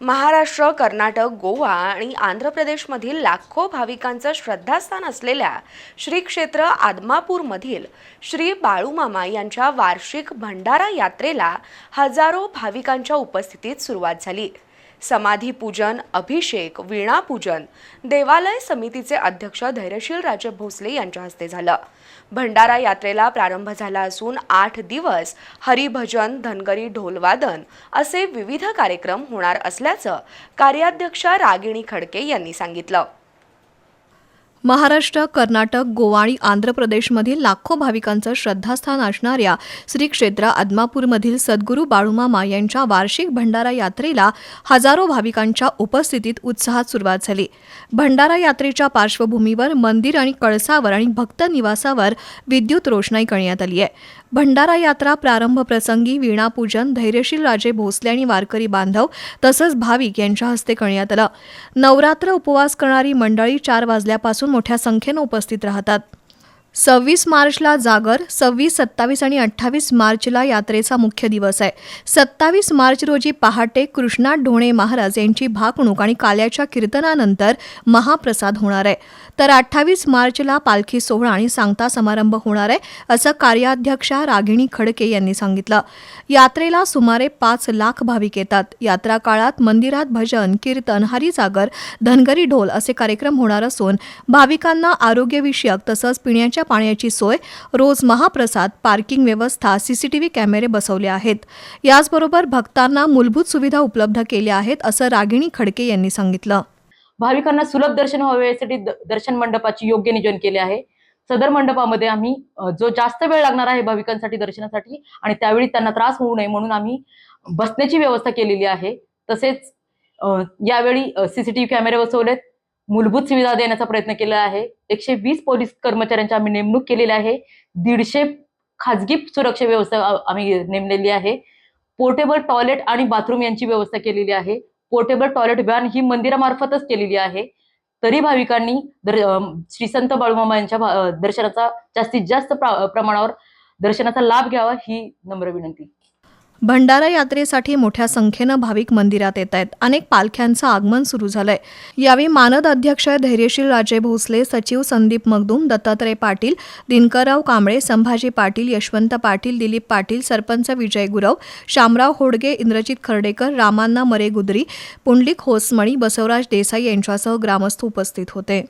महाराष्ट्र कर्नाटक गोवा आणि आंध्र प्रदेशमधील लाखो भाविकांचं श्रद्धास्थान असलेल्या श्री क्षेत्र आदमापूरमधील श्री बाळूमामा यांच्या वार्षिक भंडारा यात्रेला हजारो भाविकांच्या उपस्थितीत सुरुवात झाली. समाधी पूजन अभिषेक वीणा पूजन देवालय समितीचे अध्यक्ष धैर्यशील राजे भोसले यांच्या हस्ते झालं. भंडारा यात्रेला प्रारंभ झाला असून आठ दिवस हरिभजन धनगरी ढोलवादन असे विविध कार्यक्रम होणार असल्याचं कार्याध्यक्षा रागिणी खडके यांनी सांगितलं. महाराष्ट्र कर्नाटक गोवा आणि आंध्र प्रदेशमधील लाखो भाविकांचं श्रद्धास्थान असणाऱ्या श्री क्षेत्र आदमापूरमधील सद्गुरू बाळूमामा यांच्या वार्षिक भंडारा यात्रेला हजारो भाविकांच्या उपस्थितीत उत्साहात सुरुवात झाली. भंडारा यात्रेच्या पार्श्वभूमीवर मंदिर आणि कळसावर आणि भक्त निवासावर विद्युत रोषणाई करण्यात आली आहे. भंडारा यात्रा प्रारंभ प्रसंगी वीणापूजन धैर्यशील राजे भोसले आणि वारकरी बांधव तसंच भाविक यांच्या हस्ते करण्यात आलं. नवरात्र उपवास करणारी मंडळी चार वाजल्यापासून मोठ्या संख्येनं उपस्थित राहतात. सव्वीस मार्चला जागर सव्वीस सत्तावीस आणि अठ्ठावीस मार्चला यात्रेचा मुख्य दिवस आहे. सत्तावीस मार्च रोजी पहाटे कृष्णा ढोणे महाराज यांची भाकणूक आणि काल्याच्या कीर्तनानंतर महाप्रसाद होणार आहे. तर अठ्ठावीस मार्चला पालखी सोहळा आणि सांगता समारंभ होणार आहे असं कार्याध्यक्षा रागिणी खडके यांनी सांगितलं. यात्रेला सुमारे पाच लाख भाविक येतात. यात्रा काळात मंदिरात भजन कीर्तन हरिजागर धनगरी ढोल असे कार्यक्रम होणार असून भाविकांना आरोग्यविषयक तसंच पिण्याच्या पाण्याची सोय रोज महाप्रसाद पार्किंग व्यवस्था सीसीटीव्ही कॅमेरे बसवले आहेत. याचबरोबर भक्तांना मूलभूत सुविधा उपलब्ध केल्या आहेत असं रागिणी खडके यांनी सांगितलं. भाविकांना सुलभ दर्शन व्हावे यासाठी दर्शन मंडपाची योग्य नियोजन केले आहे. सदर मंडपामध्ये आम्ही जो जास्त वेळ लागणार आहे भाविकांसाठी दर्शनासाठी आणि त्यावेळी त्यांना त्रास होऊ नये म्हणून आम्ही बसण्याची व्यवस्था केलेली आहे. तसेच यावेळी सीसीटीव्ही कॅमेरे बसवलेत. मूलभूत सुविधा देण्याचा प्रयत्न केला आहे. एकशे वीस पोलीस कर्मचाऱ्यांची आम्ही नेमणूक केलेली आहे. दीडशे खाजगी सुरक्षा व्यवस्था आम्ही नेमलेली आहे. पोर्टेबल टॉयलेट आणि बाथरूम यांची व्यवस्था केलेली आहे. पोर्टेबल टॉयलेट व्हॅन ही मंदिरामार्फतच केलेली आहे. तरी भाविकांनी दर श्री संत बाळूमामा यांच्या दर्शनाचा जास्तीत जास्त प्रा- प्रमाणावर दर्शनाचा लाभ घ्यावा ही नम्र विनंती. भंडारा यात्रेसाठी मोठ्या संख्येनं भाविक मंदिरात येत आहेत. अनेक पालख्यांचं आगमन सुरू झालंय. यावेळी मानद अध्यक्ष धैर्यशील राजे भोसले सचिव संदीप मगदूम दत्तात्रय पाटील दिनकरराव कांबळे संभाजी पाटील यशवंत पाटील दिलीप पाटील सरपंच विजय गुरव शामराव होडगे इंद्रजित खर्डेकर रामांना मरे गुदरी पुंडलिक होसमणी बसवराज देसाई यांच्यासह ग्रामस्थ उपस्थित होते.